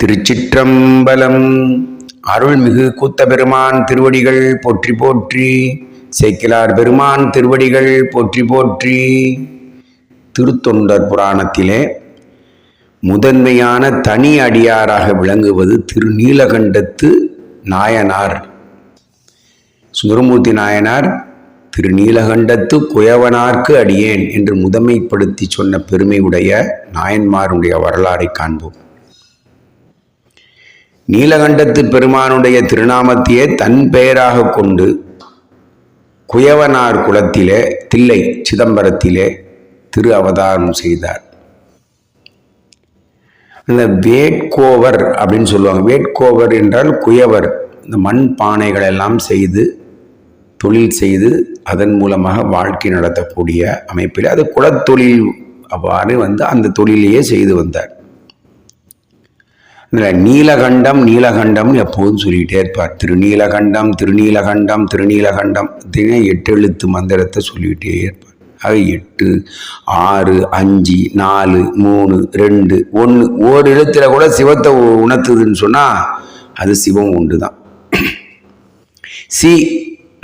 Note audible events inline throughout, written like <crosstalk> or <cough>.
திருச்சிற்றம்பலம். அருள்மிகு கூத்த பெருமான் திருவடிகள் போற்றி போற்றி சேக்கிலார் பெருமான் திருவடிகள் போற்றி போற்றி. திருத்தொண்டர் புராணத்திலே முதன்மையான தனி அடியாராக விளங்குவது திருநீலகண்டத்து நாயனார். சுந்தரமூர்த்தி நாயனார் திருநீலகண்டத்து குயவனார்க்கு அடியேன் என்று முதன்மைப்படுத்தி சொன்ன பெருமையுடைய நாயன்மாருடைய வரலாறை காண்போம். நீலகண்டத்து பெருமானுடைய திருநாமத்தையே தன் பெயராக கொண்டு குயவனார் குலத்திலே தில்லை சிதம்பரத்திலே திரு அவதாரம் செய்தார். இந்த வேட்கோவர் அப்படின்னு சொல்லுவாங்க. வேட்கோவர் என்றால் குயவர். இந்த மண் பானைகள் எல்லாம் செய்து தொழில் செய்து அதன் மூலமாக வாழ்க்கை நடத்தக்கூடிய அமைப்பில் அது குலத்தொழில் அவ்வாறு வந்து அந்த தொழிலையே செய்து வந்தார். இதில் நீலகண்டம் நீலகண்டம் எப்போதும் சொல்லிகிட்டே இருப்பார். திருநீலகண்டம் திருநீலகண்டம் திருநீலகண்டம் தின எட்டு எழுத்து மந்திரத்தை சொல்லிக்கிட்டே இருப்பார். ஆக எட்டு ஆறு அஞ்சு நாலு மூணு ரெண்டு ஒன்று ஒரு எழுத்துல கூட சிவத்தை உணர்த்துதுன்னு சொன்னால் அது சிவம் உண்டு தான் சி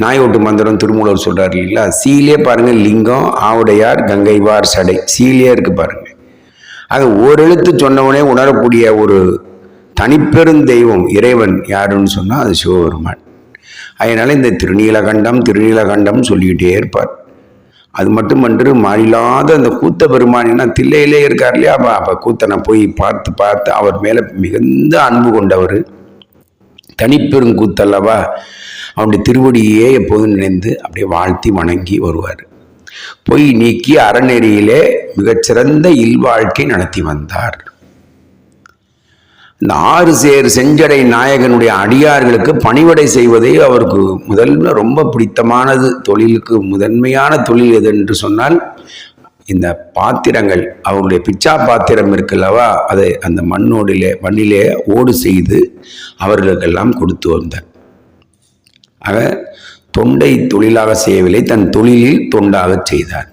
நாயோட்டு மந்திரம் திருமூலர் சொல்கிறார் இல்லைங்களா? சீலே பாருங்கள் லிங்கம் ஆவுடையார் கங்கைவார் சடை. சீலே இருக்கு பாருங்கள் அது ஒரு எழுத்து சொன்னவனே உணரக்கூடிய ஒரு தனிப்பெரும் தெய்வம் இறைவன் யாருன்னு சொன்னால் அது சிவபெருமான். அதனால் இந்த திருநீலகண்டம் திருநீலகண்டம் சொல்லிக்கிட்டே இருப்பார். அது மட்டுமன்று மாறில்லாத அந்த கூத்த என்ன தில்லையிலே இருக்கார் இல்லையா? அப்போ அப்போ கூத்தனை போய் பார்த்து பார்த்து அவர் மேலே மிகுந்த அன்பு கொண்டவர். தனிப்பெருங்கூத்தல்லவா அவனுடைய திருவடியே எப்போதும் நினைந்து அப்படியே வாழ்த்தி வணங்கி வருவார். பொய் நீக்கி அறநெறியிலே மிகச்சிறந்த இல்வாழ்க்கை நடத்தி வந்தார். இந்த ஆறு சேர் செஞ்சடை நாயகனுடைய அடியார்களுக்கு பணிவடை செய்வதே அவருக்கு முதல்ல ரொம்ப பிடித்தமானது. தொழிலுக்கு முதன்மையான தொழில் எது என்று சொன்னால் இந்த பாத்திரங்கள் அவருடைய பிச்சா பாத்திரம் இருக்குல்லவா அதை அந்த மண்ணோடிலே மண்ணிலே ஓடு செய்து அவர்களுக்கெல்லாம் கொடுத்து வந்தார். ஆக தொண்டை தொழிலாக செய்யவில்லை தன் தொழிலில் தொண்டாக செய்தார்.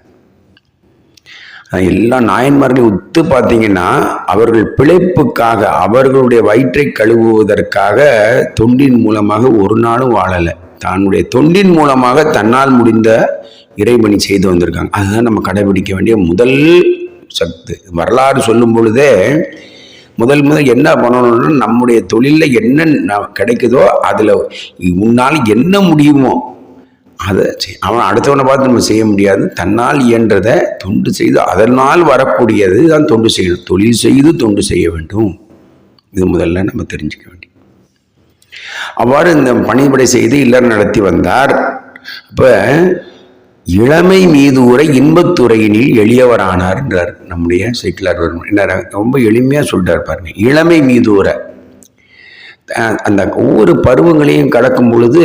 எல்லா நாயன்மார்களையும் ஒத்து பார்த்தீங்கன்னா அவர்கள் பிழைப்புக்காக அவர்களுடைய வயிற்றை கழுவுவதற்காக தொண்டின் மூலமாக ஒரு நாளும் வாழலை. தன்னுடைய தொண்டின் மூலமாக தன்னால் முடிந்த இறைபணி செய்து வந்திருக்காங்க. அதுதான் நம்ம கடைபிடிக்க வேண்டிய முதல் சத்து. வரலாறு சொல்லும் பொழுதே முதல் முதல் என்ன பண்ணணும்னா நம்முடைய தொழிலில் என்ன கிடைக்குதோ அதில் உன்னால் என்ன முடியுமோ அதை அவன் அடுத்தவனை பார்த்து நம்ம செய்ய முடியாது. தன்னால் இயன்றதை தொண்டு செய்து அதனால் வரக்கூடியது தான் தொண்டு செய்யணும் தொழில் செய்து தொண்டு செய்ய வேண்டும். இது முதல்ல நம்ம தெரிஞ்சுக்க வேண்டிய அவ்வாறு இந்த பணிபடை செய்து இல்லற நடத்தி வந்தார். அப்போ இளமை மீது உரை இன்பத்துறையினில் எளியவரானார் என்றார் நம்முடைய சைக்கிளார் என்ன ரொம்ப எளிமையாக சொல்லிட்டார் பாருங்க. இளமை மீது உரை அந்த ஒவ்வொரு பருவங்களையும் கடக்கும் பொழுது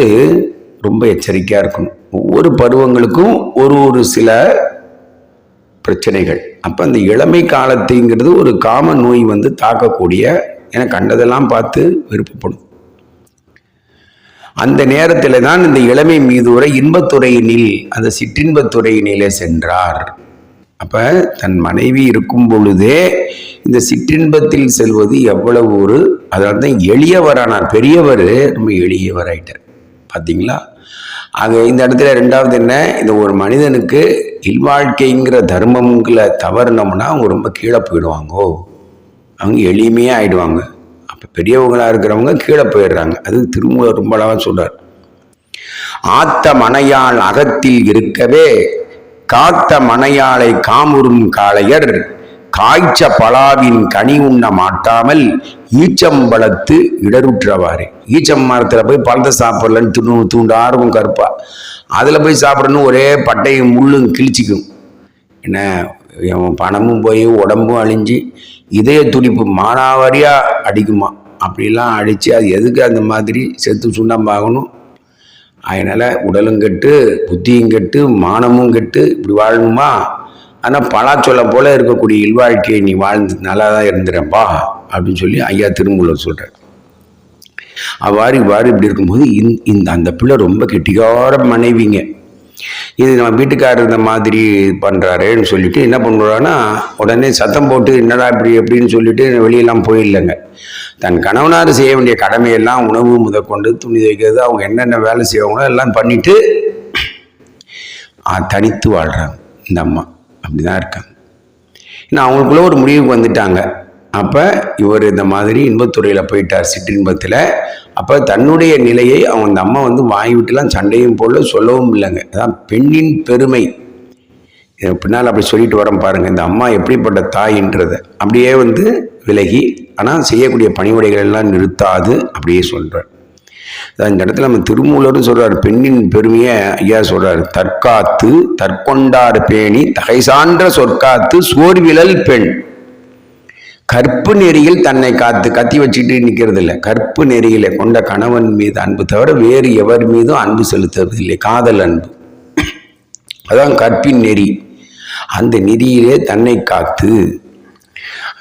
ரொம்ப எச்சரிக்கையாக இருக்கணும். ஒவ்வொரு பருவங்களுக்கும் ஒரு ஒரு சில பிரச்சனைகள். அப்போ அந்த இளமை காலத்துங்கிறது ஒரு காம நோய் வந்து தாக்கக்கூடிய என கண்டதெல்லாம் பார்த்து விருப்பப்படும் அந்த நேரத்தில் தான் இந்த இளமை மீது ஒரு இன்பத்துறையினில் அந்த சிற்றின்பத்துறையினிலே சென்றார். அப்போ தன் மனைவி இருக்கும் பொழுதே இந்த சிற்றின்பத்தில் செல்வது எவ்வளவு ஒரு அதனால தான் எளியவரானார் பெரியவர் ரொம்ப எளியவராயிட்டார். பார்த்தீங்களா? ஆக இந்த இடத்துல ரெண்டாவது என்ன? இந்த ஒரு மனிதனுக்கு இல்வாழ்க்கைங்கிற தர்மங்களை தவறுனோம்னா அவங்க ரொம்ப கீழே போயிடுவாங்கோ. அவங்க எளிமையாக ஆயிடுவாங்க. அப்போ பெரியவங்களாக இருக்கிறவங்க கீழே போயிடுறாங்க. அது திருமூலர் ரொம்ப அழகாக சொல்கிறார் ஆத்த மனையாள் அகத்தில் இருக்கவே காத்த மனையாளை காமுறும் காளையர் காய்ச்ச பலாவின் கனி உண்ண மாட்டாமல் ஈச்சம்பழத்து இடருற்றவாறு. ஈச்சம் மரத்தில் போய் பழத்தை சாப்பிட்லன்னு துணு தூண்டா இருக்கும் கருப்பா. அதில் போய் சாப்பிடணும் ஒரே பட்டையும் முள்ளும் கிழிச்சிக்கும். என்ன பணமும் போய் உடம்பும் அழிஞ்சு இதய துடிப்பு மானாவாரியாக அடிக்குமா? அப்படிலாம் அடித்து அது எதுக்கு அந்த மாதிரி செத்து சுண்ணாம்பாகணும்? அதனால் உடலும் கெட்டு புத்தியும் கெட்டு மானமும் கெட்டு இப்படி வாழணுமா? ஆனால் பலாச்சொல்ல போல இருக்கக்கூடிய இல்வாழ்க்கையை நீ வாழ்ந்து நல்லா தான் இருந்துறப்பா அப்படின்னு சொல்லி ஐயா திருமூலர் சொல்கிறார் அவ்வாறு இவ்வாறு இப்படி இருக்கும்போது இந்த அந்த பிள்ளை ரொம்ப கெட்டிகார மனைவிங்க. இது நம்ம வீட்டுக்காரர் இந்த மாதிரி பண்ணுறாருன்னு சொல்லிட்டு என்ன பண்ணுறான்னா உடனே சத்தம் போட்டு என்னடா இப்படி அப்படின்னு சொல்லிட்டு வெளியெல்லாம் போயிடலங்க. தன் கணவனார் செய்ய வேண்டிய கடமையெல்லாம் உணவு முதற்கொண்டு துணி துவைக்கிறது அவங்க என்னென்ன வேலை செய்வாங்களோ எல்லாம் பண்ணிட்டு தனித்து வாழ்கிறாங்க இந்த அம்மா. அப்படி தான் இருக்காங்க. ஏன்னா அவங்களுக்குள்ள ஒரு முடிவுக்கு வந்துட்டாங்க. அப்போ இவர் இந்த மாதிரி இன்பத்துறையில் போயிட்டார் சிற்றின்பத்தில் அப்போ தன்னுடைய நிலையை அவங்க அந்த அம்மா வந்து வாங்கி விட்டுலாம் சண்டையும் போல சொல்லவும் இல்லைங்க. அதான் பெண்ணின் பெருமை. பின்னால் அப்படி சொல்லிட்டு வரேன் பாருங்கள் இந்த அம்மா எப்படிப்பட்ட தாயின்றத. அப்படியே வந்து விலகி ஆனால் செய்யக்கூடிய பணிவிடைகள் எல்லாம் நிறுத்தாது அப்படியே சொல்கிறேன் இந்த இடத்துல நம்ம திருமூலரும் சொல்கிறார் பெண்ணின் பெருமையை ஐயா சொல்கிறார் தற்காத்து தற்கொண்டார் பேணி தகை சான்ற சொற்காத்து சோர்விழல் பெண். கற்பு நெறியில் தன்னை காத்து கத்தி வச்சுட்டு நிற்கிறது இல்லை. கற்பு நெறியில கொண்ட கணவன் மீது அன்பு தவிர வேறு எவர் மீதும் அன்பு செலுத்துவதில்லை. காதல் அன்பு. அதான் கற்பின் நெறி. அந்த நெறியிலே தன்னை காத்து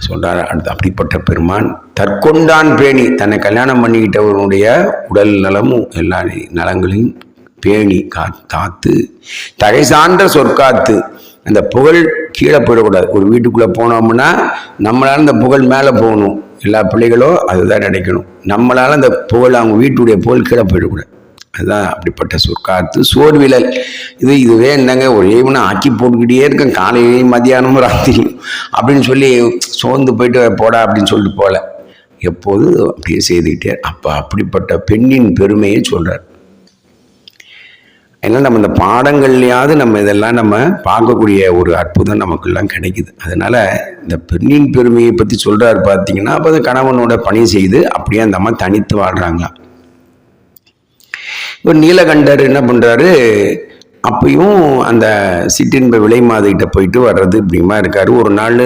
சொல்கிறார் அடுத்து அப்படிப்பட்ட பெருமான் தற்கொண்டான் பேணி. தன்னை கல்யாணம் பண்ணிக்கிட்டவனுடைய உடல் நலமும் எல்லா நலங்களையும் பேணி கா காத்து தகை சான்ற சொற்காத்து அந்த புகழ் கீழே போயிடக்கூடாது. ஒரு வீட்டுக்குள்ளே போனோம்னா நம்மளால் அந்த புகழ் மேலே போகணும். எல்லா பிள்ளைகளும் அதுதான் நினைக்கணும். நம்மளால் அந்த புகழ் அவங்க வீட்டுடைய புகழ் கீழே போயிடக்கூடாது. அதுதான் அப்படிப்பட்ட சொற்காத்து சோர்விலல் இது இதுவே என்னங்க ஒரே ஒன்று ஆக்கி போட்டுக்கிட்டே இருக்கேன் காலையிலையும் மதியானமும் ராத்திரியும். அப்படின்னு சொல்லி சோர்ந்து போயிட்டு போடா அப்படின்னு சொல்லிட்டு போகல எப்போது அப்படியே செய்துக்கிட்டே அப்போ அப்படிப்பட்ட பெண்ணின் பெருமையை சொல்கிறார் ஏன்னா நம்ம இந்த பாடங்கள்லையாவது நம்ம இதெல்லாம் நம்ம பார்க்கக்கூடிய ஒரு அற்புதம் நமக்கெல்லாம் கிடைக்குது. அதனால் இந்த பெண்ணின் பெருமையை பற்றி சொல்கிறாரு பார்த்தீங்கன்னா அப்போ அந்த கணவனோட பணி செய்து அப்படியே அந்த அம்மா தனித்து வாழ்கிறாங்களாம் இப்போ நீலகண்டர் என்ன பண்ணுறாரு அப்பயும் அந்த சிற்றின்ப விலை மாதுகிட்ட போயிட்டு வர்றது இப்படிமா இருக்காரு. ஒரு நாள்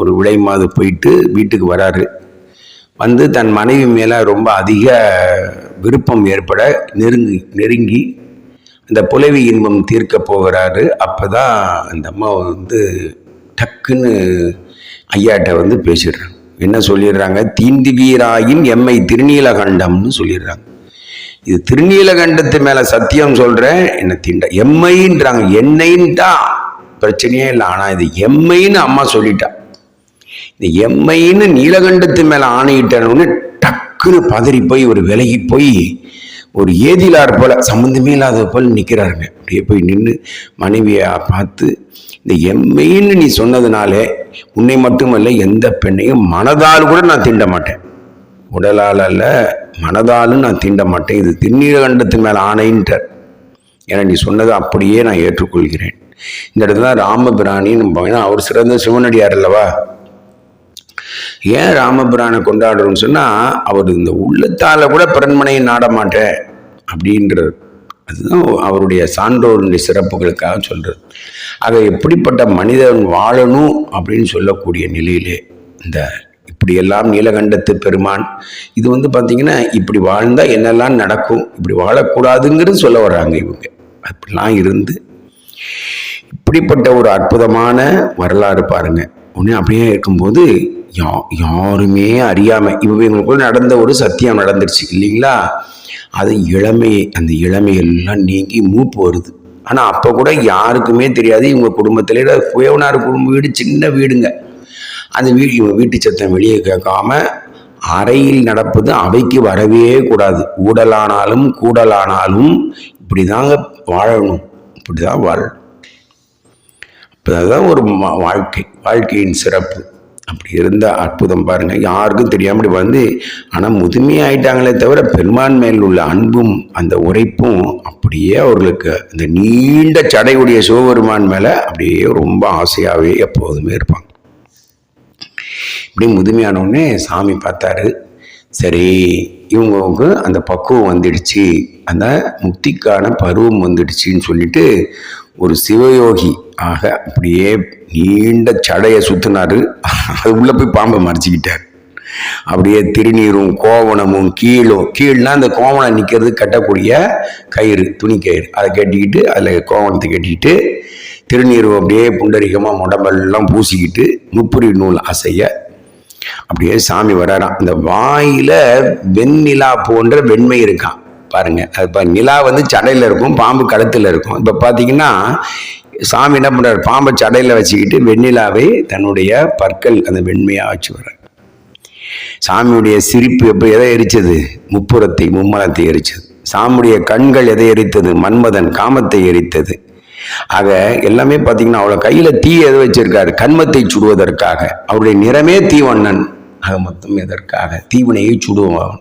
ஒரு விலை மாது போயிட்டு வீட்டுக்கு வராரு. வந்து தன் மனைவி மேலே ரொம்ப அதிக விருப்பம் ஏற்பட நெருங்கி நெருங்கி அந்த புலவி இன்பம் தீர்க்க போகிறாரு. அப்போ தான் அந்த அம்மா வந்து டக்குன்னு ஐயாட்ட வந்து பேசிடுறாங்க. என்ன சொல்லிடுறாங்க? தீந்தி வீராயின் எம்மை திருநீலகண்டம்னு சொல்லிடுறாங்க. இது திருநீலகண்டத்து மேலே சத்தியம் சொல்கிறேன் என்ன திண்ட எம்மைன்றாங்க. என்னைன்ட்டா பிரச்சனையே இல்லை. ஆனால் இது எம்மைன்னு அம்மா சொல்லிட்டா. இந்த எம்மைன்னு நீலகண்டத்து மேலே ஆணையிட்டனு டக்குன்னு பதறி போய் ஒரு விலகி போய் ஒரு ஏதிலார் போல சம்மந்தமே இல்லாத போல் நிற்கிறாருங்க அப்படியே போய் நின்று மனைவியை பார்த்து இந்த எம்மைன்னு நீ சொன்னதுனாலே உன்னை மட்டுமல்ல எந்த பெண்ணையும் மனதால் கூட நான் திண்ட மாட்டேன். உடலால் அல்ல மனதாலும் நான் தீண்ட மாட்டேன் இது திருநீலகண்டத்தின் மேலே ஆணைன்றார் ஏன்னா நீ சொன்னதை அப்படியே நான் ஏற்றுக்கொள்கிறேன். இந்த இடத்துல தான் ராமபிராணின்னு ஏன்னா அவர் சிறந்த சிவனடியார் அல்லவா? ஏன் ராமபிரானை கொண்டாடுறோம்னு சொன்னால் அவர் இந்த உள்ளத்தால் கூட பிறன்மனையை நாட மாட்டேன் அப்படின்றார் அதுதான் அவருடைய சான்றோருடைய சிறப்புகளுக்காக சொல்கிறது ஆக எப்படிப்பட்ட மனிதன் வாழணும் அப்படின்னு சொல்லக்கூடிய நிலையிலே இந்த இப்படியெல்லாம் நீலகண்டத்து பெருமான். இது வந்து பார்த்திங்கன்னா இப்படி வாழ்ந்தால் என்னெல்லாம் நடக்கும் இப்படி வாழக்கூடாதுங்கிறது சொல்ல வர்றாங்க இவங்க. அப்படிலாம் இருந்து இப்படிப்பட்ட ஒரு அற்புதமான வரலாறு பாருங்க. ஒன்று அப்படியே இருக்கும்போது யா யாருமே அறியாமல் இவங்களுக்குள்ள நடந்த ஒரு சத்தியம் நடந்துருச்சு இல்லைங்களா? அது இளமை அந்த இளமையெல்லாம் நீங்கி மூப்பு வருது. ஆனால் அப்போ கூட யாருக்குமே தெரியாது இவங்க குடும்பத்தில் குயவனார் குடும்ப வீடு சின்ன வீடுங்க. அந்த வீடு இவங்க வீட்டு சத்தம் வெளியே கேட்காம அறையில் நடப்பது அவைக்கு வரவே கூடாது. ஊடலானாலும் கூடலானாலும் இப்படி தாங்க வாழணும். இப்படி தான் வாழணும் இப்போ அதுதான் ஒரு வாழ்க்கை. வாழ்க்கையின் சிறப்பு. அப்படி இருந்த அற்புதம் பாருங்கள் யாருக்கும் தெரியாமல் இப்படி வந்து ஆனால் முதுமையாயிட்டாங்களே தவிர பெருமான் மேல் உள்ள அன்பும் அந்த உரைப்பும் அப்படியே அவர்களுக்கு அந்த நீண்ட சடையுடைய சிவபெருமான் மேலே அப்படியே ரொம்ப ஆசையாகவே எப்போதுமே இருப்பாங்க. இப்படி முதுமையானவுடனே சாமி பார்த்தாரு. சரி இவங்களுக்கு அந்த பக்குவம் வந்துடுச்சு. அந்த முக்திக்கான பருவம் வந்துடுச்சின்னு சொல்லிட்டு ஒரு சிவயோகி ஆக அப்படியே நீண்ட சடையை சுற்றினார் அது உள்ளே போய் பாம்பை மறைச்சிக்கிட்டார். அப்படியே திருநீரும் கோவணமும் கீழும் கீழ்னா அந்த கோவணம் நிற்கிறது கட்டக்கூடிய கயிறு துணி கயிறு. அதை கட்டிக்கிட்டு அதில் கோவணத்தை கட்டிக்கிட்டு திருநீரும் அப்படியே புண்டரிகமாக உடம்பெல்லாம் பூசிக்கிட்டு முப்புரி நூல் அசைய அப்படியே சாமி வராராம் இந்த வாயில வெண்ணிலா போன்ற வெண்மை இருக்கான் பாருங்க அது இப்போ நிலா வந்து சடையில் இருக்கும் பாம்பு கழுத்தில் இருக்கும். இப்போ பார்த்தீங்கன்னா சாமி என்ன பண்ணுறாரு பாம்பை சடையில் வச்சுக்கிட்டு வெண்ணிலாவை தன்னுடைய பற்கள் அந்த வெண்மையாக வச்சு வர்றார். சாமியுடைய சிரிப்பு எப்போ எதை எரிச்சது? முப்புறத்தை மும்மலத்தை எரிச்சது. சாமியுடைய கண்கள் எதை எரித்தது? மன்மதன் காமத்தை எரித்தது. ஆக எல்லாமே பார்த்தீங்கன்னா அவளை கையில் தீ எதை வச்சிருக்காரு? கண்மத்தை சுடுவதற்காக. அவருடைய நிறமே தீவண்ணன். ஆக மொத்தம் எதற்காக தீவினையை சுடுவான்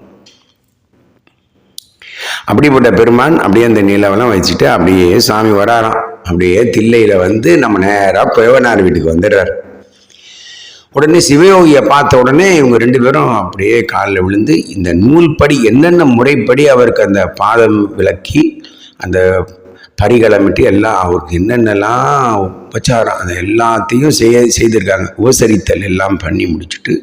அப்படிப்பட்ட பெருமான் அப்படியே அந்த நிலவெல்லாம் வச்சுட்டு அப்படியே சாமி வராராம். அப்படியே தில்லையில் வந்து நம்ம நேராக பேவனார் வீட்டுக்கு வந்துடுறார். உடனே சிவயோகியை பார்த்த உடனே இவங்க ரெண்டு பேரும் அப்படியே காலில் விழுந்து இந்த நூல்படி என்னென்ன முறைப்படி அவருக்கு அந்த பாதம் விளக்கி அந்த பரிகளமிட்டு எல்லாம் அவருக்கு என்னென்னலாம் உபச்சாரம் அதை எல்லாத்தையும் செய்ய செய்திருக்காங்க. உபசரித்தல் எல்லாம் பண்ணி முடிச்சுட்டு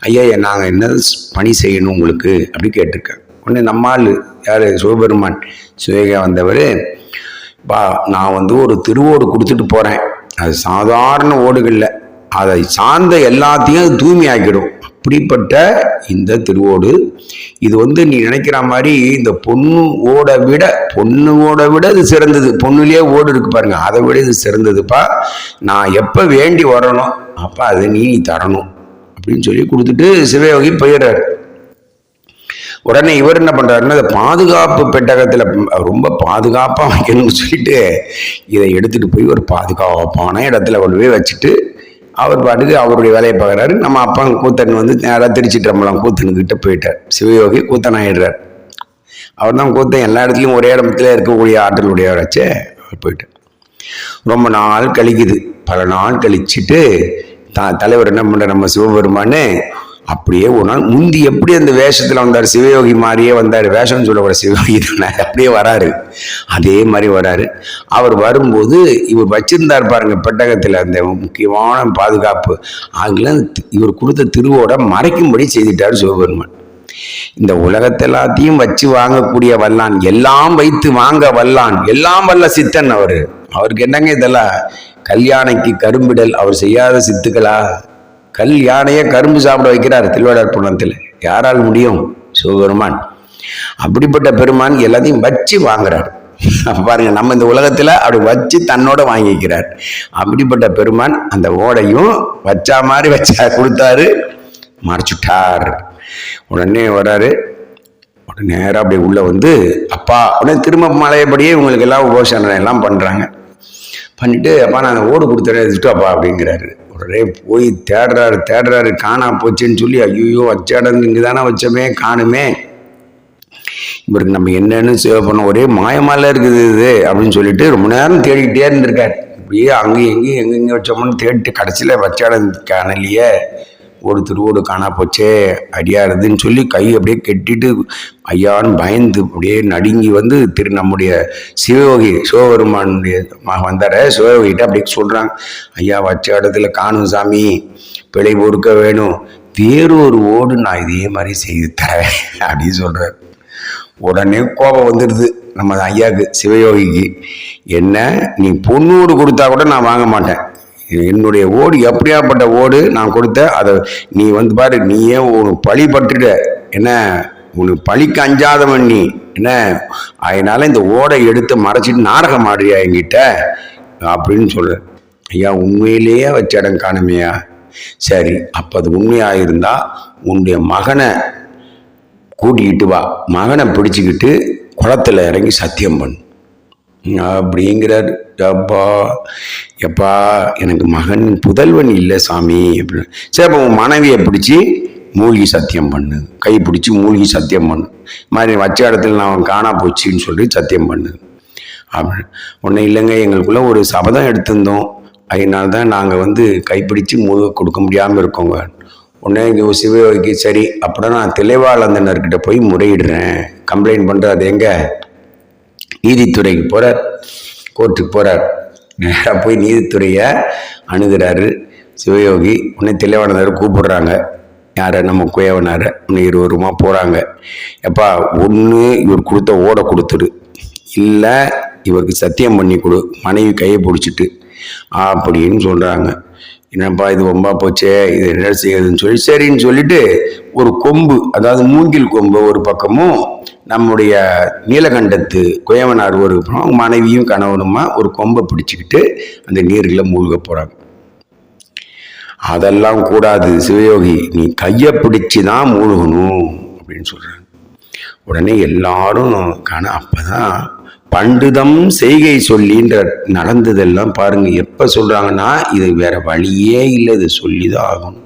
ஐயா நாங்கள் என்ன பணி செய்யணும் உங்களுக்கு? அப்படி கேட்டிருக்காங்க. உடனே நம்மால் யார்? சிவபெருமான் சிவகா வந்தவர் பா நான் வந்து ஒரு திருவோடு கொடுத்துட்டு போகிறேன் அது சாதாரண ஓடுகளில். அதை சார்ந்த எல்லாத்தையும் அது தூய்மையாக்கிடும். இப்படிப்பட்ட இந்த திருவோடு? இது வந்து நீ நினைக்கிற மாதிரி இந்த பொண்ணு ஓட விட பொண்ணு ஓட விட இது சிறந்தது. பொண்ணுலேயே ஓடு இருக்கு பாருங்க அதை விட இது சிறந்ததுப்பா. நான் எப்போ வேண்டி வரணும் அப்போ அதை நீ தரணும் அப்படின்னு சொல்லி கொடுத்துட்டு சிவயோகி போயிடுறாரு. உடனே இவர் என்ன பண்ணுறாருன்னா இந்த பாதுகாப்பு பெட்டகத்தில் ரொம்ப பாதுகாப்பாக வைக்கணும்னு சொல்லிட்டு இதை எடுத்துகிட்டு போய் ஒரு பாதுகாப்பான இடத்துல கொண்டு போய் வச்சுட்டு அவர் பாட்டுக்கு அவருடைய வேலையை பார்க்குறாரு. நம்ம அப்பா கூத்தன் வந்து நேராக திருச்சிட்டம்பலம் கூத்தனுக்கிட்ட போயிட்டார். சிவயோகி கூத்தன் ஆயிடுறார். அவர் தான் கூத்தன் எல்லா இடத்துலையும் ஒரே இடத்துல இருக்கக்கூடிய ஆற்றல் உடையவராச்சே அவர் போயிட்டார். ரொம்ப நாள் கழிக்குது. பல நாள் கழிச்சுட்டு த தலைவர் என்ன பண்ணுற நம்ம சிவபெருமானு அப்படியே ஒரு நாள் முந்தி எப்படி அந்த வேஷத்தில் வந்தார்? சிவயோகி மாதிரியே வந்தார். வேஷம் சொல்லக்கூட சிவயோகி தானே. அப்படியே வராரு. அதே மாதிரி வராரு. அவர் வரும்போது இவர் வச்சிருந்தார் பாருங்க பெட்டகத்தில் அந்த முக்கியமான பாதுகாப்பு. அதெல்லாம் இவர் கொடுத்த திருவோட மறைக்கும்படி செய்துட்டார் சிவபெருமான். இந்த உலகத்தை எல்லாத்தையும் வச்சு வாங்கக்கூடிய வல்லான் எல்லாம் வைத்து வாங்க வல்லான் எல்லாம் வல்ல சித்தன் அவரு. அவருக்கு என்னங்க இதெல்லாம்? கல்யாணைக்கு கரும்பிடல் அவர் செய்யாத சித்துக்களா? கல் யானையை கரும்பு சாப்பிட வைக்கிறார் திருவாடர் புணத்தில் யாரால் முடியும்? சிவபெருமான். அப்படிப்பட்ட பெருமான் எல்லாத்தையும் வச்சு வாங்குறார். <laughs> பாருங்க நம்ம இந்த உலகத்தில் அப்படி வச்சு தன்னோட வாங்கிக்கிறார். அப்படிப்பட்ட பெருமான் அந்த ஓடையும் வச்சா மாதிரி வச்சா கொடுத்தாரு. மறைச்சுட்டார். உடனே வராரு. உடனே நேராக அப்படியே உள்ள வந்து அப்பா உடனே திரும்ப மலையபடியே இவங்களுக்கு எல்லாம் உபோஷனம் எல்லாம் பண்ணுறாங்க பண்ணிட்டு அப்பா நான் ஓடு கொடுத்துறேன் எடுத்துட்டு அப்பா அப்படிங்கிறாரு. உடனே போய் தேடுறாரு தேடுறாரு காணா போச்சுன்னு சொல்லி ஐயோ வச்ச இடம் இங்கே தானே வச்சோமே காணுமே. இவருக்கு நம்ம என்னன்னு சேவ் பண்ண ஒரே மாயமால இருக்குது இது அப்படின்னு சொல்லிட்டு ரொம்ப நேரம் தேடிக்கிட்டே இருந்திருக்காரு. இப்படியே அங்கேயும் எங்கேயும் எங்கெங்கே வச்சோம்னு தேடிட்டு கடைசியில் வச்ச இடம் காணலையே. ஒரு திருவோடு காணா போச்சே அடியாருதுன்னு சொல்லி கை அப்படியே கெட்டிட்டு ஐயான்னு பயந்து அப்படியே நடுங்கி வந்து திரு நம்முடைய சிவயோகி சிவபெருமானுடைய வந்தார. சிவயோகிட்ட அப்படி சொல்கிறாங்க ஐயா வச்ச இடத்துல காணும் சாமி பிழை பொறுக்க வேணும். வேறொரு ஓடு நான் இதே மாதிரி செய்து தரேன். <laughs> அப்படின்னு சொல்கிறார் உடனே கோபம் வந்துடுது நம்ம ஐயாவுக்கு சிவயோகிக்கு. என்ன? நீ பொண்ணோடு கொடுத்தா கூட நான் வாங்க மாட்டேன். என்னுடைய ஓடு எப்படியாப்பட்ட ஓடு? நான் கொடுத்த அதை நீ வந்து பாரு நீயே உனக்கு பழி பட்டுட்ட. என்ன? உனக்கு பழிக்கு அஞ்சாதவன் நீ. என்ன? அதனால இந்த ஓடை எடுத்து மறைச்சிட்டு நாடகம் ஆடுறியா என்கிட்ட? அப்படின்னு சொல்ற. ஐயா உண்மையிலேயே வச்ச இடம் காணுமையா? சரி அப்போ அது உண்மையாக இருந்தால் உன்னுடைய மகனை கூட்டிக்கிட்டு வா. மகனை பிடிச்சிக்கிட்டு குளத்தில் இறங்கி சத்தியம் பண்ணு. அப்படிங்கிறார். அப்பா எப்பா எனக்கு மகன் புதல்வன் இல்லை சாமி அப்படின்னு. சரி அப்போ உன் மனைவியை பிடிச்சி மூழ்கி சத்தியம் பண்ணு. கை பிடிச்சி மூழ்கி சத்தியம் பண்ணு. மாதிரி வச்ச இடத்துல நான் காணா போச்சுன்னு சொல்லி சத்தியம் பண்ணு. அப்படி ஒன்றும் இல்லைங்க எங்களுக்குள்ள ஒரு சபதம் எடுத்திருந்தோம். அதனால தான் நாங்கள் வந்து கைப்பிடிச்சு முழுக கொடுக்க முடியாமல் இருக்கோங்க. உடனே இங்கே சிவயோகிக்கு சரி அப்படின்னா நான் திளைவாளந்தனர்கிட்ட போய் முறையிடுறேன். கம்ப்ளைண்ட் பண்ணுறது எங்கே? நீதித்துறைக்கு போகிறார் கோர்ட்டுக்கு போகிறார் நேராக போய் நீதித்துறையை அணுகிறாரு. சிவயோகி உன்னை தில்லைவானதார் கூப்பிடுறாங்க. யாரை? நம்ம குயவனார. இன்னும் இருவருமா போகிறாங்க எப்பா ஒன்று இவர் கொடுத்த ஓட கொடுத்துரு இல்லை இவருக்கு சத்தியம் பண்ணி கொடு. மனைவி கையை பிடிச்சிட்டு. அப்படின்னு சொல்கிறாங்க என்னப்பா இது ரொம்ப போச்சே இது என்ன செய்யுதுன்னு சொல்லி சரின்னு சொல்லிட்டு ஒரு கொம்பு அதாவது மூங்கில் கொம்பு ஒரு பக்கமும் நம்முடைய நீலகண்டத்து குயவனார் ஒரு மனைவியும் கணவனுமா ஒரு கொம்பை பிடிச்சிக்கிட்டு அந்த நீரில் மூழ்க போகிறாங்க அதெல்லாம் கூடாது சிவயோகி நீ கையை பிடிச்சி தான் மூழ்கணும் அப்படின்னு சொல்கிறாங்க உடனே எல்லாரும் காண அப்பதான் பண்டுதம் செய்கை சொல்லின்ற நடந்ததெல்லாம் பாருங்க எப்போ சொல்கிறாங்கன்னா இது வேற வழியே இல்லை இது சொல்லிதான் ஆகணும்.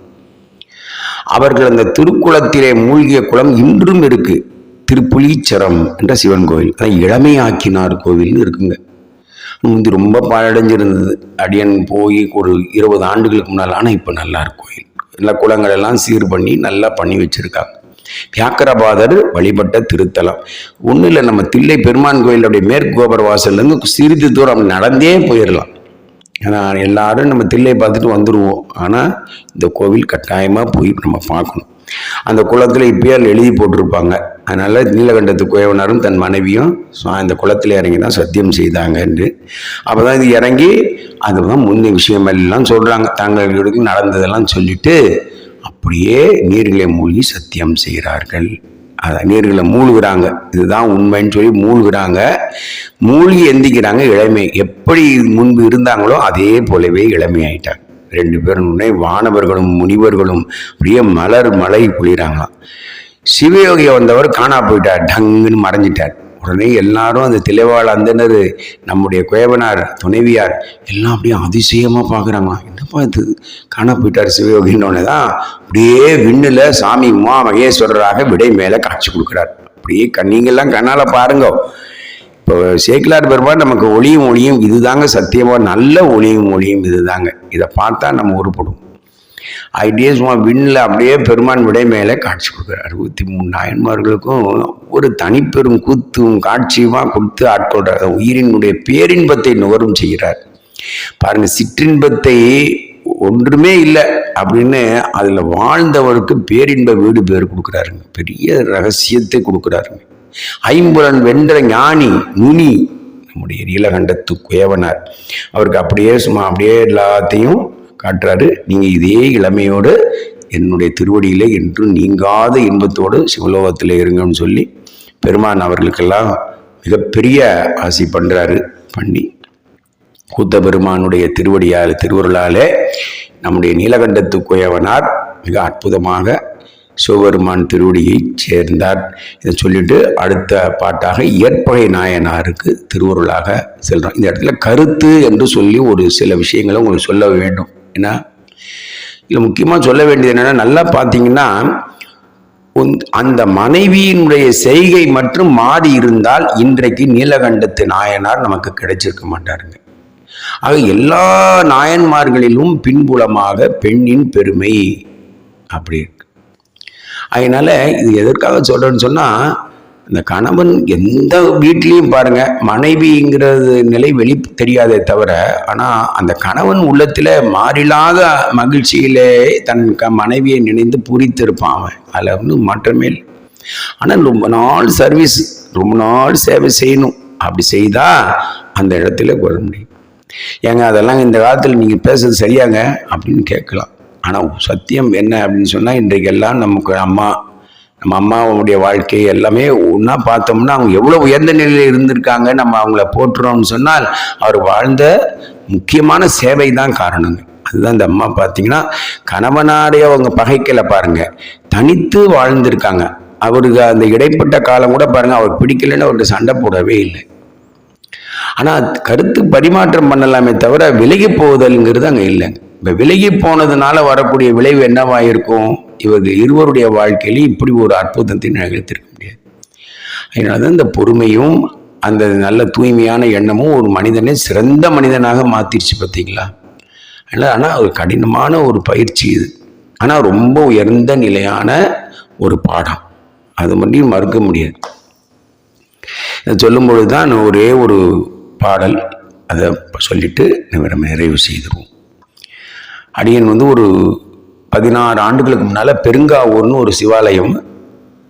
அவர்கள் அந்த திருக்குளத்திலே மூழ்கிய குளம் இன்றும் இருக்கு. திருப்புலீச்சரம் என்ற சிவன் கோவில் அதான் இளமையாக்கினார் கோவில்னு இருக்குங்க. முந்தி ரொம்ப பாழடைஞ்சிருந்தது. அடியன் போய் ஒரு இருபது ஆண்டுகளுக்கு முன்னால் ஆனால் இப்போ நல்லா இருக்கும் கோயில். எல்லா குளங்கள் எல்லாம் சீர் பண்ணி நல்லா பண்ணி வச்சிருக்காங்க. வியாக்கரபாதர் வழிபட்ட திருத்தலம். ஒன்றும் இல்லை நம்ம தில்லை பெருமான் கோயிலுடைய மேற்கு கோபுர வாசல்லேருந்து சிறிது தூரம் நடந்தே போயிடலாம் ஏன்னா எல்லாரும் நம்ம தில்லை பார்த்துட்டு வந்துடுவோம் ஆனால் இந்த கோவில் கட்டாயமாக போய் நம்ம பார்க்கணும். அந்த குளத்தில் இப்பயே எழுதி போட்டிருப்பாங்க. அதனால் நீலகண்டத்து குயவனரும் தன் மனைவியும் அந்த இந்த குளத்தில் இறங்கி தான் சத்தியம் செய்தாங்கன்னு அப்போ தான் இது இறங்கி அதுதான் விஷயம் விஷயமெல்லாம் சொல்கிறாங்க தாங்கள் நடந்ததெல்லாம் சொல்லிவிட்டு அப்படியே நீர்களை மூழ்கி சத்தியம் செய்கிறார்கள். அதான் நீர்களை மூழ்கிறாங்க. இதுதான் உண்மைன்னு சொல்லி மூழ்கிறாங்க. மூழ்கி எந்திக்கிறாங்க இளமை. எப்படி முன்பு இருந்தாங்களோ அதே போலவே இளமையாயிட்டாங்க. ரெண்டு பேரும் உடனே வானவர்களும் முனிவர்களும் அப்படியே மலர் மலை பொழிகிறாங்களாம் சிவயோகி வந்தவர் காணா போயிட்டார். டங்குன்னு மறைஞ்சிட்டார். உடனே எல்லாரும் அந்த திளைவாள் அந்தனர் நம்முடைய குயவனார் துணைவியார் எல்லாம் அப்படியே அதிசயமாக பார்க்குறாங்களாம் என்னப்பா இது? காண போயிட்டார் சிவயோகின்னொன்னே தான் அப்படியே விண்ணில் சாமி உமா மகேஸ்வரராக விடை மேலே காட்சி கொடுக்குறார். அப்படியே கண்ணீங்கெல்லாம் கண்ணால் பாருங்க. இப்போ சேக்கிலார் பெருமான் நமக்கு ஒளியும் ஒளியும் இதுதாங்க சத்தியமாக நல்ல ஒளியும் ஒளியும் இதுதாங்க. இதை பார்த்தா நம்ம உருப்படும். ஐடியே சும்மா விண்ணில் அப்படியே பெருமான் விடை மேலே காட்சி கொடுக்குறார். அறுபத்தி மூணு நாயன்மார்களுக்கும் ஒரு தனிப்பெரும் கூத்தும் காட்சியுமாக கொடுத்து ஆட்கொள்கிறார் உயிரினுடைய பேரின்பத்தை நுகரும் செய்கிறார். பாருங்க சிற்றின்பத்தை ஒன்றுமே இல்லை அப்படின்னு அதில் வாழ்ந்தவருக்கு பேரின்ப வீடு பேர் கொடுக்குறாருங்க. பெரிய ரகசியத்தை கொடுக்குறாருங்க. ஐம்புலன் வென்ற ஞானி முனி நம்முடைய நீலகண்டத்து குயவனார். அவருக்கு அப்படியே சும்மா அப்படியே எல்லாத்தையும் காட்டுறாரு. நீங்கள் இதே இளமையோடு என்னுடைய திருவடியிலே என்றும் நீங்காத இன்பத்தோடு சிவலோகத்தில் இருங்கன்னு சொல்லி பெருமான் அவர்களுக்கெல்லாம் மிகப்பெரிய ஆசை பண்ணுறாரு பண்ணி கூத்த பெருமானுடைய திருவடியால் திருவருளாலே நம்முடைய நீலகண்டத்து குயவனார் மிக அற்புதமாக சிவபெருமான் திருவடியை சேர்ந்தார். இதை சொல்லிட்டு அடுத்த பாட்டாக இயற்பகை நாயனாருக்கு திருவருளாக செல்கிறோம் இந்த இடத்துல கருத்து என்று சொல்லி ஒரு சில விஷயங்களை உங்களுக்கு சொல்ல வேண்டும். ஏன்னா இதில் முக்கியமாக சொல்ல வேண்டியது என்னென்னா நல்லா பார்த்தீங்கன்னா அந்த மனைவியினுடைய செய்கை மற்றும் மாறி இருந்தால் இன்றைக்கு நீலகண்டத்து நாயனார் நமக்கு கிடைச்சிருக்க மாட்டாருங்க. ஆக எல்லா நாயன்மார்களிலும் பின்புலமாக பெண்ணின் பெருமை அப்படி இருக்கு. அதனால் இது எதற்காக சொல்கிறேன்னு சொன்னால் இந்த கணவன் எந்த வீட்லேயும் பாருங்கள் மனைவிங்கிறது நிலை வெளி தெரியாதே தவிர ஆனால் அந்த கணவன் உள்ளத்தில் மாறிலாத மகிழ்ச்சியிலே தன் க மனைவியை நினைந்து பூரித்திருப்பான் அவன். அதில் வந்து மாற்றமே இல்லை. ஆனால் ரொம்ப நாள் சர்வீஸ் ரொம்ப நாள் சேவை செய்யணும். அப்படி செய்தால் அந்த இடத்துல கொள்ள முடியும். ஏங்க அதெல்லாம் இந்த காலத்தில் நீங்கள் பேசுறது சரியாங்க? அப்படின்னு கேட்கலாம். ஆனால் சத்தியம் என்ன அப்படின்னு சொன்னால் இன்றைக்கெல்லாம் நமக்கு அம்மா நம்ம அம்மாவுடைய வாழ்க்கை எல்லாமே ஒன்றா பார்த்தோம்னா அவங்க எவ்வளோ உயர்ந்த நிலையில் இருந்திருக்காங்க நம்ம அவங்கள போற்றுறோம்னு சொன்னால் அவர் வாழ்ந்த முக்கியமான சேவை தான் காரணங்க அதுதான் இந்த அம்மா பார்த்தீங்கன்னா கணவனாடைய அவங்க பகைக்கலை பாருங்கள் தனித்து வாழ்ந்திருக்காங்க. அவருக்கு அந்த இடைப்பட்ட காலம் கூட பாருங்கள் அவர் பிடிக்கலைன்னு அவருக்கு சண்டை போடவே இல்லை. ஆனால் கருத்து பரிமாற்றம் பண்ணலாமே தவிர விலகி போகுதல்ங்கிறது அங்கே இல்லைங்க. இப்போ விலகி போனதுனால வரக்கூடிய விளைவு என்னவாக இருக்கும் இவர்கள் இருவருடைய வாழ்க்கையில இப்படி ஒரு அற்புதத்தை நிகழ்த்திருக்க முடியாது. அதனால தான் இந்த பொறுமையும் அந்த நல்ல தூய்மையான எண்ணமும் ஒரு மனிதனை சிறந்த மனிதனாக மாற்றிருச்சு பார்த்தீங்களா? அதனால் ஆனால் ஒரு கடினமான ஒரு பயிற்சி இது. ஆனால் ரொம்ப உயர்ந்த நிலையான ஒரு பாடம். அது மட்டும் மறுக்க முடியாது. இதை சொல்லும் பொழுது தான் ஒரே ஒரு பாடல். அதை சொல்லிட்டு நம்ம நிறைவு செய்திருவோம். அடியன் வந்து ஒரு பதினாறு ஆண்டுகளுக்கு முன்னால் பெருங்காவூர்னு ஒரு சிவாலயம்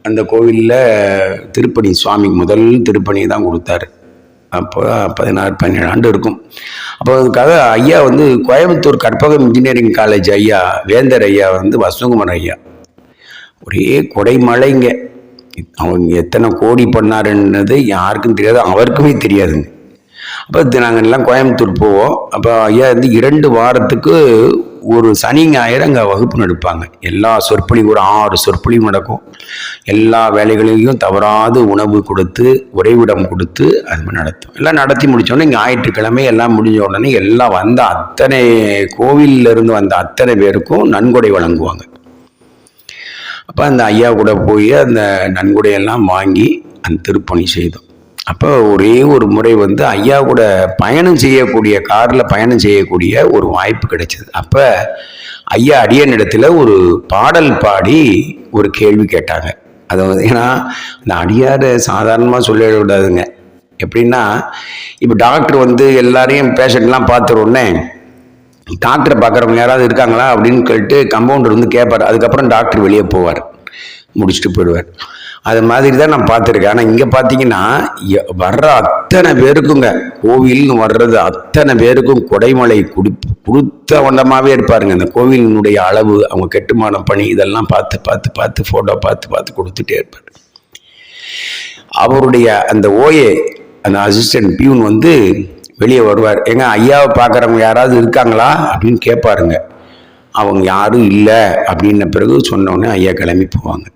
அந்த கோவிலில் திருப்பணி சுவாமி முதல் திருப்பணி தான் கொடுத்தாரு. அப்போ பதினாறு பதினேழு ஆண்டு இருக்கும். அப்போ அதுக்காக ஐயா வந்து கோயம்புத்தூர் கற்பகம் இன்ஜினியரிங் காலேஜ் ஐயா வேந்தர் ஐயா வந்து வசந்தகுமார் ஐயா. ஒரே கொடைமழைங்க அவங்க எத்தனை கோடி பண்ணாருன்றது யாருக்கும் தெரியாது அவருக்குமே தெரியாதுங்க. அப்போ நாங்கள் எல்லாம் கோயம்புத்தூர் போவோம். அப்போ ஐயா வந்து இரண்டு வாரத்துக்கு ஒரு சனி ஞாயிறு அங்கே வகுப்பு நடப்பாங்க. எல்லா சொற்பொழிவு ஒரு ஆறு சொற்பொழிவு நடக்கும். எல்லா வேலைகளையும் தவறாது உணவு கொடுத்து உறைவிடம் கொடுத்து அது மாதிரி நடத்தும். எல்லாம் நடத்தி முடித்தோடனே ஞாயிற்றுக்கிழமை எல்லாம் முடிஞ்ச உடனே எல்லாம் வந்த அத்தனை கோவிலிருந்து இருந்து வந்த அத்தனை பேருக்கும் நன்கொடை வழங்குவாங்க. அப்போ அந்த ஐயா கூட போய் அந்த நன்கொடையெல்லாம் வாங்கி அந்த திருப்பணி செய்தோம். அப்போ ஒரே ஒரு முறை வந்து ஐயா கூட பயணம் செய்யக்கூடிய காரில் பயணம் செய்யக்கூடிய ஒரு வாய்ப்பு கிடைச்சது. அப்போ ஐயா அடியனிடத்தில் ஒரு பாடல் பாடி ஒரு கேள்வி கேட்டாங்க. அது வந்து ஏன்னா அந்த அடியாரை சாதாரணமாக சொல்லிடக்கூடாதுங்க எப்படின்னா இப்போ டாக்டர் வந்து எல்லாரையும் பேஷண்ட்லாம் பார்த்துற டாக்டரை பார்க்குறவங்க யாராவது இருக்காங்களா? அப்படின்னு கேட்டு கம்பவுண்டர் வந்து கேட்பார் அதுக்கப்புறம் டாக்டர் வெளியே போவார். முடிச்சுட்டு போயிடுவார். அது மாதிரி தான் நான் பார்த்துருக்கேன். ஆனால் இங்கே பார்த்தீங்கன்னா வர்ற அத்தனை பேருக்குங்க கோவில்னு வர்றது அத்தனை பேருக்கும் கொடைமலை குடி கொடுத்த வண்டமாகவே இருப்பாருங்க. அந்த கோவிலினுடைய அளவு அவங்க கெட்டுமான பணி இதெல்லாம் பார்த்து பார்த்து பார்த்து ஃபோட்டோ பார்த்து பார்த்து கொடுத்துட்டே இருப்பார். அவருடைய அந்த ஓஏ அந்த அசிஸ்டன்ட் பியூன் வந்து வெளியே வருவார். ஏங்க ஐயாவை பார்க்குறவங்க யாராவது இருக்காங்களா? அப்படின்னு கேட்பாருங்க. அவங்க யாரும் இல்லை. அப்படின்ன பிறகு சொன்ன ஐயா கிளம்பி போவாங்க.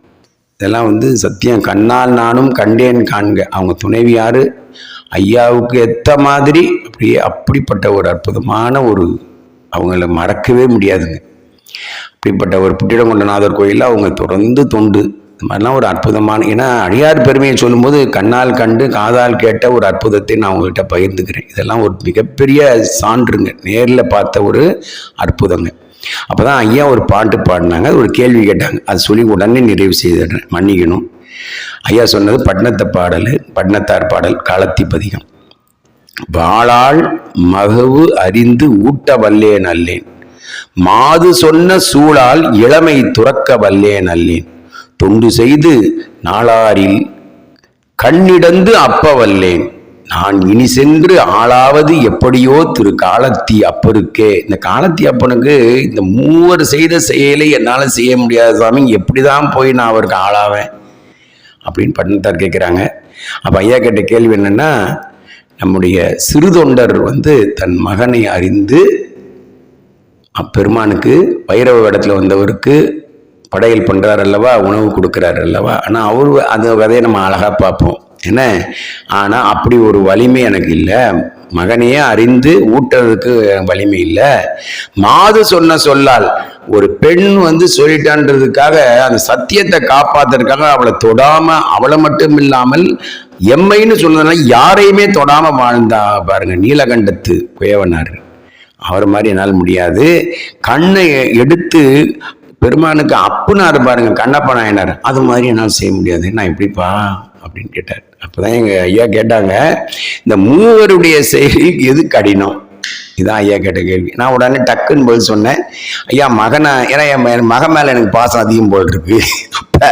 இதெல்லாம் வந்து சத்தியம். கண்ணால் நானும் கண்டேன் காண்க. அவங்க துணைவியார் ஐயாவுக்கு ஏற்ற மாதிரி அப்படியே அப்படிப்பட்ட ஒரு அற்புதமான ஒரு அவங்கள மறக்கவே முடியாதுங்க. அப்படிப்பட்ட ஒரு புட்டிடங்கொண்டநாதர் கோயிலில் அவங்க தொடர்ந்து தொண்டு. இந்த மாதிரிலாம் ஒரு அற்புதமான ஏன்னா அடியார் பெருமையை சொல்லும்போது கண்ணால் கண்டு காதால் கேட்ட ஒரு அற்புதத்தை நான் உங்கள்கிட்ட பகிர்ந்துக்கிறேன். இதெல்லாம் ஒரு மிகப்பெரிய சான்றுங்க. நேரில் பார்த்த ஒரு அற்புதங்க. அப்போ தான் ஐயா ஒரு பாட்டு பாடினாங்க ஒரு கேள்வி கேட்டாங்க. அது சொல்லி உடனே நிறைவு செய்திடுறேன் மன்னிக்கணும். ஐயா சொன்னது பட்னத்தை பாடல் பட்னத்தார் பாடல் காலத்தி பதிகம் வாளால் மகவு அறிந்து ஊட்ட வல்லேன் அல்லேன். மாது சொன்ன சூழால் இளமை துறக்க வல்லேன் அல்லேன். தொண்டு செய்து நாளாரில் கண்ணிடந்து அப்ப வல்லேன். நான் இனி சென்று ஆளாவது எப்படியோ திரு காலத்தி அப்பருக்கே. இந்த காலத்தி அப்பனுக்கு இந்த மூவர் செய்த செயலை என்னால் செய்ய முடியாத சாமி. எப்படி தான் போய் நான் அவருக்கு ஆளாவேன் அப்படின்னு பண்ணத்தார் கேட்குறாங்க அப்போ ஐயா கேட்ட கேள்வி என்னென்னா நம்முடைய சிறுதொண்டர் வந்து தன் மகனை அறிந்து அப்பெருமானுக்கு வைரவ இடத்துல வந்தவருக்கு படையல் பண்ணுறார் அல்லவா உணவு கொடுக்குறாரு அல்லவா? ஆனால் அவர் அந்த கதையை நம்ம அழகாக பார்ப்போம். என்ன? ஆனால் அப்படி ஒரு வலிமை எனக்கு இல்லை. மகனையே அறிந்து ஊட்டுறதுக்கு வலிமை இல்லை. மாது சொன்ன சொல்லால் ஒரு பெண் வந்து சொல்லிட்டான்றதுக்காக அந்த சத்தியத்தை காப்பாத்துறதுக்காக அவளை தொடாம அவளை மட்டும் இல்லாமல் எம்மைன்னு சொல்றதுனால யாரையுமே தொடாம வாழ்ந்தா பாருங்க நீலகண்டத்து குயவனார். அவர் மாதிரி என்னால் முடியாது. கண்ணை எடுத்து பெருமானுக்கு அப்புனார் பாருங்க கண்ணப்ப நாயனார். அது மாதிரி என்னால் செய்ய முடியாது. நான் எப்படிப்பா அப்படின்னு கேட்டார். அப்போதான் எங்கள் ஐயா கேட்டாங்க இந்த மூவருடைய செயலி எது கடினம்? இதான் ஐயா கேட்ட கேள்வி. நான் உடனே டக்குன்னு பதில் சொன்னேன் ஐயா மகனை ஏன்னா என் மகன் மேலே எனக்கு பாசம் அதிகம் போல் இருக்கு. அப்போ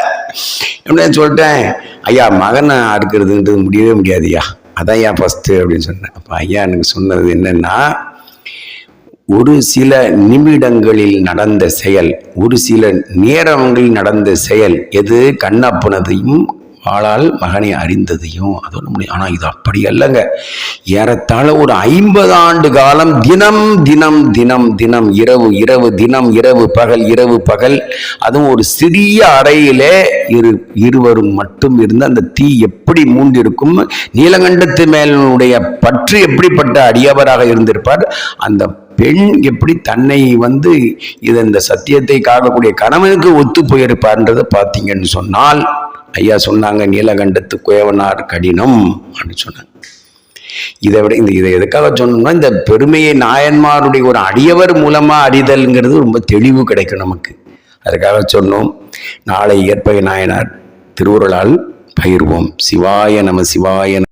எப்படின்னு சொல்லிட்டேன் ஐயா மகனை அறுக்கிறதுன்றது முடியவே முடியாது ஐயா. அதான் ஐயா ஃபஸ்ட்டு அப்படின்னு சொன்னேன். அப்போ ஐயா எனக்கு சொன்னது என்னென்னா ஒரு சில நிமிடங்களில் நடந்த செயல் ஒரு சில நேரங்களில் நடந்த செயல் எது? கண்ணப்பனதையும் வாழால் மகனை அறிந்ததையும் அது ஒன்று முடியும் ஆனால் இது அப்படி அல்லங்க. ஏறத்தாழ ஒரு ஐம்பது ஆண்டு காலம் தினம் தினம் தினம் தினம் இரவு இரவு தினம் இரவு பகல் இரவு பகல் அதுவும் ஒரு சிறிய அறையிலே இரு இருவரும் மட்டும் இருந்து அந்த தீ எப்படி மூண்டிருக்கும் நீலகண்டத்து மேலுடைய பற்று எப்படிப்பட்ட அடியவராக இருந்திருப்பார்? அந்த பெண் எப்படி தன்னை வந்து இது இந்த சத்தியத்தை காக்கக்கூடிய கணவனுக்கு ஒத்து போயிருப்பார்ன்றதை பார்த்தீங்கன்னு சொன்னால் ஐயா சொன்னாங்க நீலகண்டத்து குயவனார் கடினம் அப்படின்னு சொன்னாங்க. இதை விட இந்த இதை எதுக்காக சொன்னோம்னா இந்த பெருமையை நாயன்மாருடைய ஒரு அடியவர் மூலமாக அறிதல்ங்கிறது ரொம்ப தெளிவு கிடைக்கும் நமக்கு. அதுக்காக சொன்னோம் நாளை இயற்பகை நாயனார் திருவுருளால் பயிர்வோம். சிவாய நம சிவாய